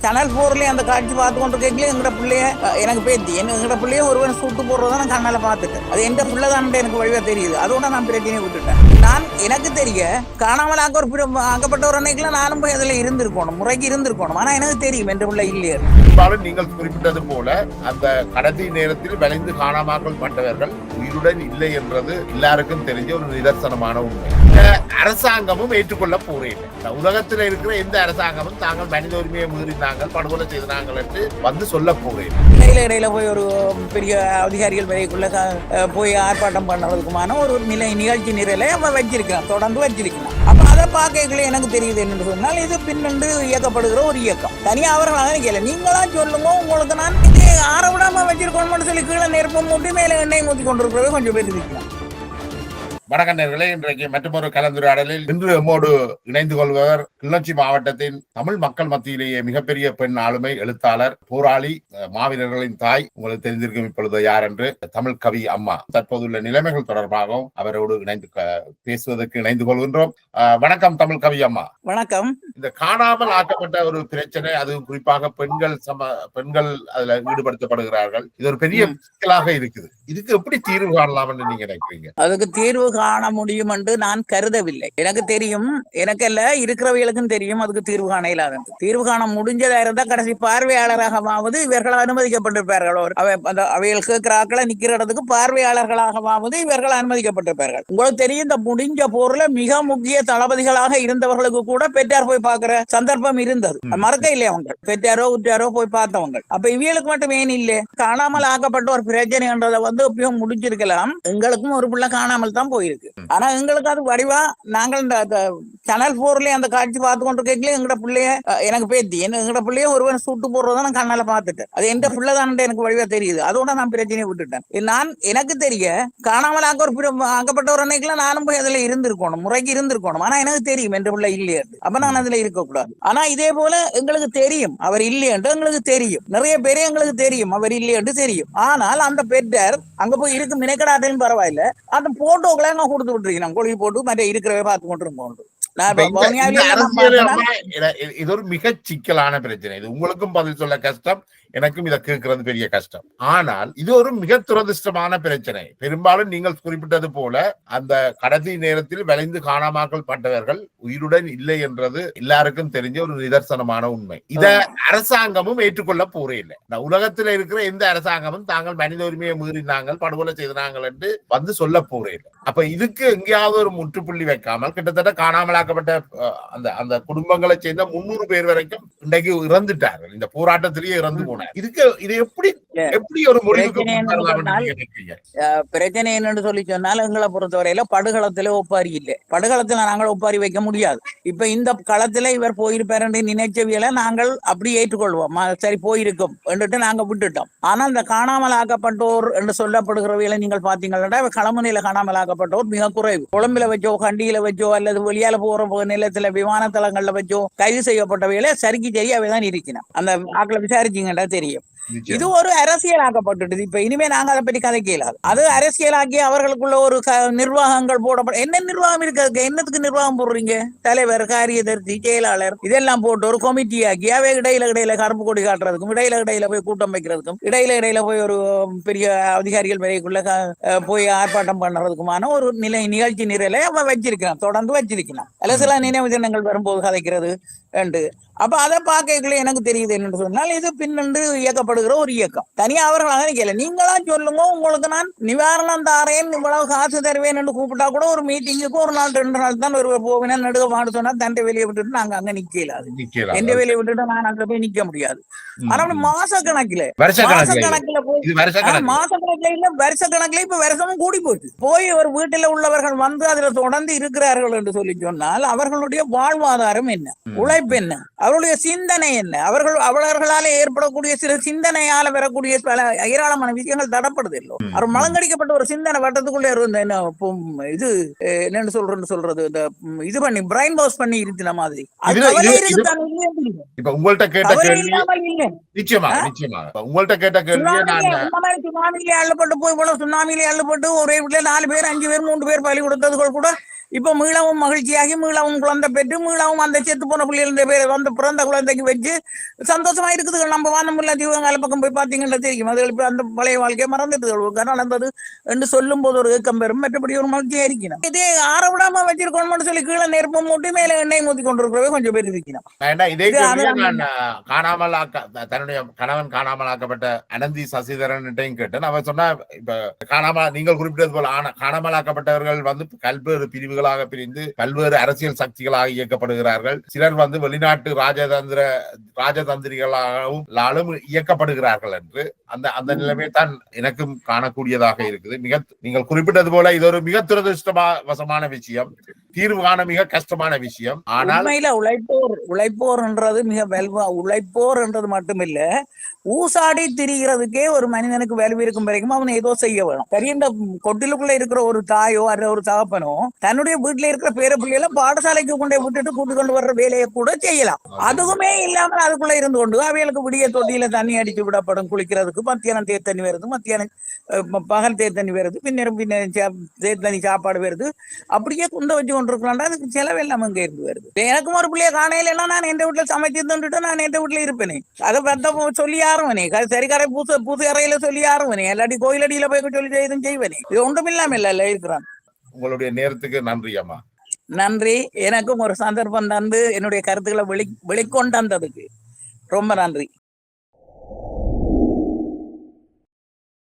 Channel போர்லயே அந்த காட்சி பார்த்து கொண்டு கேட்கல எங்கட பிள்ளைய எனக்கு பேத்தி எங்கட பிள்ளைய ஒருவன் சுட்டு போடுறத நான் கண்ணால பார்த்துட்டேன். அது எந்த பிள்ளை தான் எனக்கு வழியா தெரியுது. அதோட நான் பிரச்சனையை விட்டுட்டேன். நான் எனக்கு தெரிய காணாமல் ஆக்க ஒரு பிர- ஆக்கப்பட்ட ஒரு அன்னைக்குல நானும் போய் அதுல இருந்திருக்கணும் முறைக்கு இருந்திருக்கணும். ஆனா எனக்கு தெரியும் என்ற பிள்ளை இல்லையே. பெரும்பாலும் நீங்கள் குறிப்பிட்டது போல அந்த கடைசி நேரத்தில் விளைந்து காணாமல் பட்டவர்கள் உறுதியுடன் இல்லை என்றது எல்லாருக்கும் தெரிஞ்ச ஒரு நிதர்சனமான உண்மை. அரசாங்கமும் ஏற்றுக்கொள்ள போறேன். இந்த உலகத்தில் இருக்கிற எந்த அரசாங்கமும் தாங்கள் மனித உரிமையை மீறினாங்க படுகொலை செய்தாங்கள் என்று வந்து சொல்ல போறேன். இடையில இடையில போய் ஒரு பெரிய அதிகாரிகள் வரைக்குள்ள போய் ஆர்ப்பாட்டம் பண்ணுறதுக்குமான ஒரு நிலை நிகழ்ச்சி நிரலை வச்சிருக்கலாம் தொடர்ந்து வச்சிருக்கலாம் அப்ப அதை பார்க்கல எனக்கு தெரியுது என்னன்னு சொன்னால் இது பின்னண்டு இயக்கப்படுகிற ஒரு இயக்கம். தனியா அவர்களாக நிக்கல நீங்களா சொல்லுங்க உங்களுக்கு நான் இது ஆற விடாம வச்சிருக்கணும்னு சொல்லி கீழே நெருப்பம் மூட்டி மேலே எண்ணெய் ஊற்றி கொண்டிருக்கிறவே கொஞ்சம் பேர் இருக்கலாம். வணக்கம் நேர்களே இன்றைக்கு மற்றொரு கலந்துரையாடலில் இன்று நம்மோடு இணைந்து கொள்பவர் கிளர்ச்சி மாவட்டத்தின் தமிழ் மக்கள் மத்தியிலேயே மிகப்பெரிய பெண் ஆளுமை எழுத்தாளர் போராளி மாவீரர்களின் தாய். உங்களுக்கு தெரிந்திருக்கும் இப்பொழுது யார் என்று தமிழ் கவி அம்மா. தற்போதுள்ள நிலைமைகள் தொடர்பாகவும் அவரோடு இணைந்து பேசுவதற்கு இணைந்து கொள்கின்றோம். வணக்கம் தமிழ் கவி அம்மா. வணக்கம். இந்த காணாமல் ஆக்கப்பட்ட ஒரு பிரச்சனை அது குறிப்பாக பெண்கள் சம பெண்கள் அதுல ஈடுபடுத்தப்படுகிறார்கள். இது ஒரு பெரிய சிக்கலாக இருக்குது. இதுக்கு எப்படி தீர்வு காணலாம் என்று நீங்க நினைக்கிறீங்க? அதுக்கு தீர்வு காண முடியும் என்று நான் கருதவில்லை. எனக்கு தெரியும் எனக்கல்ல இருக்கிறவர்களுக்கும் தெரியும் அதுக்கு தீர்வு காண இல்லாத தீர்வு காண முடிஞ்சதா இருந்தா கடைசி பார்வையாளராகவாவது இவர்கள் அனுமதிக்கப்பட்டிருப்பார்கள். அந்த அவைகள் கேட்கிறாக்களை நிக்கிற இடத்துக்கு பார்வையாளர்களாகவாவது இவர்கள் அனுமதிக்கப்பட்டிருப்பார்கள். உங்களுக்கு தெரியும் இந்த முடிஞ்ச போர்ல மிக முக்கிய தளபதிகளாக இருந்தவர்களுக்கு கூட பெற்றார் போய் பார்க்கிற சந்தர்ப்பம் இருந்தது. மறக்க இல்லையா அவங்க பெற்றாரோ உற்றாரோ போய் பார்த்தவங்க அப்ப இவங்களுக்கு மட்டும் ஏன் இல்லை? காணாமல் ஆக்கப்பட்ட ஒரு பிரச்சனைன்றதை வந்து எப்பயும் முடிஞ்சிருக்கலாம். எங்களுக்கும் ஒரு பிள்ளை காணாமல் தான் போயிருக்கு ஆனா எங்களுக்கு அது வடிவா நாங்கள் இந்த சேனல் போர்லயே அந்த காட்சி பார்த்து கொண்டு கேட்கல எங்கட பிள்ளைய எனக்கு பேத்தி. எங்கட பிள்ளைய ஒருவன் சுட்டு போடுறத நான் கண்ணால பார்த்துட்டேன். அது எந்த பிள்ளை தான் எனக்கு வடிவா தெரியுது. அதோட நான் பிரச்சனையை விட்டுட்டேன். நான் எனக்கு தெரிய காணாமல் ஆக்க ஒரு ஆக்கப்பட்ட ஒரு அன்னைக்குல நானும் போய் அதுல இருந்திருக்கணும். முறைக்கு இருந்திருக்கணும். ஆனா எனக்கு தெரியும் என்ற பிள்ளை இல்லையே அப்ப நான் அதுல இருக்கக்கூடாது. ஆனா இதே போல எங்களுக்கு தெரியும். அவர் இல்லையென்று எங்களுக்கு தெரியும். நிறைய பேரே எங்களுக்கு தெரியும். அவர் இல்லையென்று தெரியும். ஆனால் அந்த பெற்றார் அங்க போய் இருக்கு மினக்கடாட்டையும் பரவாயில்ல. அந்த போட்டோக்களை நான் கொடுத்து விட்டுருக்கேன் கொழுகி போட்டு மற்ற இருக்கிறவே பார்த்து கொண்டு நான் அரசியல் இது ஒரு மிக சிக்கலான பிரச்சனை. இது உங்களுக்கும் பதில் சொல்ல கஷ்டம். எனக்கும் இதை கேட்கறது பெரிய கஷ்டம். ஆனால் இது ஒரு மிக துரதிருஷ்டமான பிரச்சனை. பெரும்பாலும் நீங்கள் குறிப்பிட்டது போல அந்த கடைசி நேரத்தில் விளைந்து காணாமல் பட்டவர்கள் உயிருடன் இல்லை என்றது எல்லாருக்கும் தெரிஞ்ச ஒரு நிதர்சனமான உண்மை. இத அரசாங்கமும் ஏற்றுக்கொள்ள போறே இல்லை உலகத்துல இருக்கிற எந்த அரசாங்கமும் தாங்கள் மனித உரிமையை மீறினாங்க படுகொலை செய்தாங்கள் என்று வந்து சொல்ல போறே இல்லை அப்ப இதுக்கு எங்கேயாவது ஒரு முற்றுப்புள்ளி வைக்காமல் கிட்டத்தட்ட காணாமலாக்கப்பட்ட அந்த அந்த குடும்பங்களை சேர்ந்த முன்னூறு பேர் வரைக்கும் இன்றைக்கு இறந்துட்டார்கள். இந்த போராட்டத்திலேயே இறந்து போனார் இதுக்கு இது எப்படி எப்படி ஒரு பிரச்சனை என்னன்னு சொல்லி சொன்னால் எங்களை பொறுத்தவரையில படுகளத்துல ஒப்பாரி இல்லை. படுகளத்துல நாங்கள் ஒப்பாரி வைக்க முடியாது. இப்ப இந்த களத்துல இவர் போயிருப்பார் நினைச்சவியலை நாங்கள் அப்படி ஏற்றுக்கொள்வோம். சரி போயிருக்கும் என்றுட்டு நாங்க விட்டுட்டோம். ஆனா இந்த காணாமல் ஆக்கப்பட்டோர் என்று சொல்லப்படுகிறவைகளை நீங்கள் பாத்தீங்கன்னா களமுனையில காணாமல் ஆக்கப்பட்டோர் மிக குறைவு. கொழும்புல வச்சோ கண்டியில வச்சோ அல்லது வெளியால போற நிலத்துல விமான தளங்கள்ல வச்சோ கைது செய்யப்பட்டவைகளை சரிக்கு சரி அவைதான் இருக்கணும் அந்த ஆக்களை விசாரிச்சீங்கன்னா தெரியும். இது. ஒரு அரசியலாக்கப்பட்டுட்டது. இப்ப இனிமே நாங்க அதை பற்றி கதைக்க இயலாது அது அரசியலாக்கி அவர்களுக்குள்ள ஒரு நிர்வாகங்கள் போடப்படும் என்ன நிர்வாகம் இருக்கு? என்னத்துக்கு நிர்வாகம் போடுறீங்க? தலைவர் காரியதர்த்தி செயலாளர் இதெல்லாம் போட்டு ஒரு கமிட்டி ஆக்கி அவை இடையில இடையில கருப்பு கொடி காட்டுறதுக்கும் இடையில இடையில போய் கூட்டம் வைக்கிறதுக்கும் இடையில இடையில போய் ஒரு பெரிய அதிகாரிகள் வரைக்குள்ள போய் ஆர்ப்பாட்டம் பண்ணுறதுக்குமான ஒரு நிலை நிகழ்ச்சி நிரலை அவன் வச்சிருக்கிறான். தொடர்ந்து வச்சிருக்கிறான். அல்ல சில நினைவு தினங்கள் வரும்போது கதைக்கிறது என்று அப்ப அதை பார்க்கல எனக்கு தெரியுது என்னன்னு சொன்னால் இது பின்னண்டு இயக்கப்படுகிற ஒரு இயக்கம். தனியா அவர்களாக நிக்கல. நீங்களா சொல்லுங்க உங்களுக்கு நான் நிவாரணம் தாரேன் இவ்வளவு காசு தருவேன் என்று கூப்பிட்டா கூட ஒரு மீட்டிங்குக்கு ஒரு நாள் ரெண்டு நாள் தான் ஒரு போவேன் நடுக மாடு சொன்னா தண்டை வெளியே விட்டுட்டு நாங்க அங்க நிக்கல. எந்த வேலையை விட்டுட்டு நான் அங்க போய் நிக்க முடியாது. ஆனா மாச கணக்குல வருஷ கணக்குல போய் மாச கணக்குல இல்ல வருஷ கணக்குல இப்ப வருஷமும் கூடி போச்சு போய் ஒரு வீட்டுல உள்ளவர்கள் வந்து அதுல தொடர்ந்து இருக்கிறார்கள் என்று சொல்லி சொன்னால் அவர்களுடைய வாழ்வாதாரம் என்ன. உழைப்பு என்ன? அவர்களுடைய சிந்தனை என்ன? அவர்கள் அவர்களால ஏற்படக்கூடிய சில சிந்தனையால வரக்கூடிய பல ஏராளமான விஷயங்கள் தடப்படுது இல்லை. அவர் மலங்கடிக்கப்பட்ட ஒரு சிந்தனை வட்டத்துக்குள்ள இருந்த இது என்னன்னு சொல்றேன்னு சொல்றது இந்த இது பண்ணி பிரைன் வாஷ் பண்ணி இருக்கிற மாதிரி. இப்ப உங்கள்ட்ட கேட்ட கேள்வி உங்கள்ட்ட கேட்ட மாதிரி சுனாமியிலே அள்ளப்பட்டு போய் போல சுனாமியிலே அள்ளப்பட்டு ஒரே வீட்டுல நாலு பேர் அஞ்சு பேர் மூன்று பேர் பலி கொடுத்ததுகள் கூட இப்ப மீளவும் மகிழ்ச்சியாகி மீளவும் குழந்தை பெற்று மீளவும் அந்த செத்து போன பிள்ளைகளுடைய பேரை வந்து பிறந்த குழந்தைக்கு வச்சு சந்தோஷமா இருக்குது. நம்ம வானமுல்ல தீவங்கால பக்கம் போய் பாத்தீங்கன்னா தெரியும். அது இப்ப அந்த பழைய வாழ்க்கையை மறந்துட்டு நடந்தது என்று சொல்லும் போது ஒரு ஏக்கம் பெறும். மற்றபடி ஒரு மகிழ்ச்சியா இருக்கணும் இதே ஆற விடாம வச்சிருக்கணும்னு சொல்லி கீழே நெருப்பம் மூட்டி மேல எண்ணெய் ஊத்தி கொண்டிருக்கிறவே கொஞ்சம் பேர் இருக்கணும் காணாமல் தன்னுடைய கணவன் காணாமல் ஆக்கப்பட்ட அனந்தி சசிதரன்ட்டையும் கேட்டேன். அவன் சொன்னா இப்ப காணாமல் நீங்கள் குறிப்பிட்டது போல ஆன காணாமல் ஆக்கப்பட்டவர்கள் வந்து பல்வேறு பிரிவுகளாக பிரிந்து பல்வேறு அரசியல் சக்திகளாக இயக்கப்படுகிறார்கள். சிலர் வந்து வெளிநாட்டு ராஜதந்திர ராஜதந்திரிகளாகவும் இயக்கப்படுகிறார்கள் என்று அந்த அந்த நிலைமை தான் எனக்கும் காணக்கூடியதாக இருக்குது. மிக நீங்கள் குறிப்பிட்டது போல இது ஒரு மிக துரதிருஷ்டவசமான விஷயம். தீர்வு காண மிக கஷ்டமான விஷயம். ஆனால் உண்மையில உழைப்போர் உழைப்போர்ன்றது மிக வலுவா உழைப்போர்ன்றது மட்டுமில்ல ஊசாடி திரிகிறதுக்கே ஒரு மனிதனுக்கு வலு இருக்கும் வரைக்கும் அவன் ஏதோ செய்ய வேணும். சரி இந்த கொட்டிலுக்குள்ள இருக்கிற ஒரு தாயோ அல்ல ஒரு தகப்பனோ தன்னுடைய வீட்டுல இருக்கிற பேர பிள்ளைகளை பாடசாலைக்கு கொண்டே விட்டுட்டு கூட்டு கொண்டு வர்ற வேலையை கூட செய்யலாம். அதுவுமே இல்லாம அதுக்குள்ள இருந்து கொண்டு அவைகளுக்கு விடிய தொட்டியில தண்ணி அடிச்சு விடப்படும் குளிக்கிறதுக்கு மத்தியானம் தேர் தண்ணி வருது மத்தியானம் பகல் தேர் தண்ணி வருது பின்னர் பின்னர் தேர் தண்ணி சாப்பாடு வருது. அப்படியே குண்ட வச்சு கொண்டிருக்கலாம்டா அதுக்கு செலவு எல்லாம் அங்க இருந்து வருது. எனக்கும் ஒரு பிள்ளைய காணையிலன்னா நான் எந்த வீட்டுல சமைச்சு தந்துட்டு நான் எந்த வீட்டுல இருப்பேனே. அதை பத்த சொல்லி யாருவனே சரி கரை பூச பூசு அறையில சொல்லி யாருவனே இல்லாட்டி கோயிலடியில போய் சொல்லி செய்தும் செய்வனே. இது ஒன்றும் இல்லாம இல்ல இருக்கிறான். உங்களுடைய நேரத்துக்கு நன்றி அம்மா. நன்றி. எனக்கும் ஒரு சந்தர்ப்பம் தந்து என்னுடைய கருத்துக்களை வெளி வெளிக்கொண்டு வந்ததுக்கு ரொம்ப நன்றி.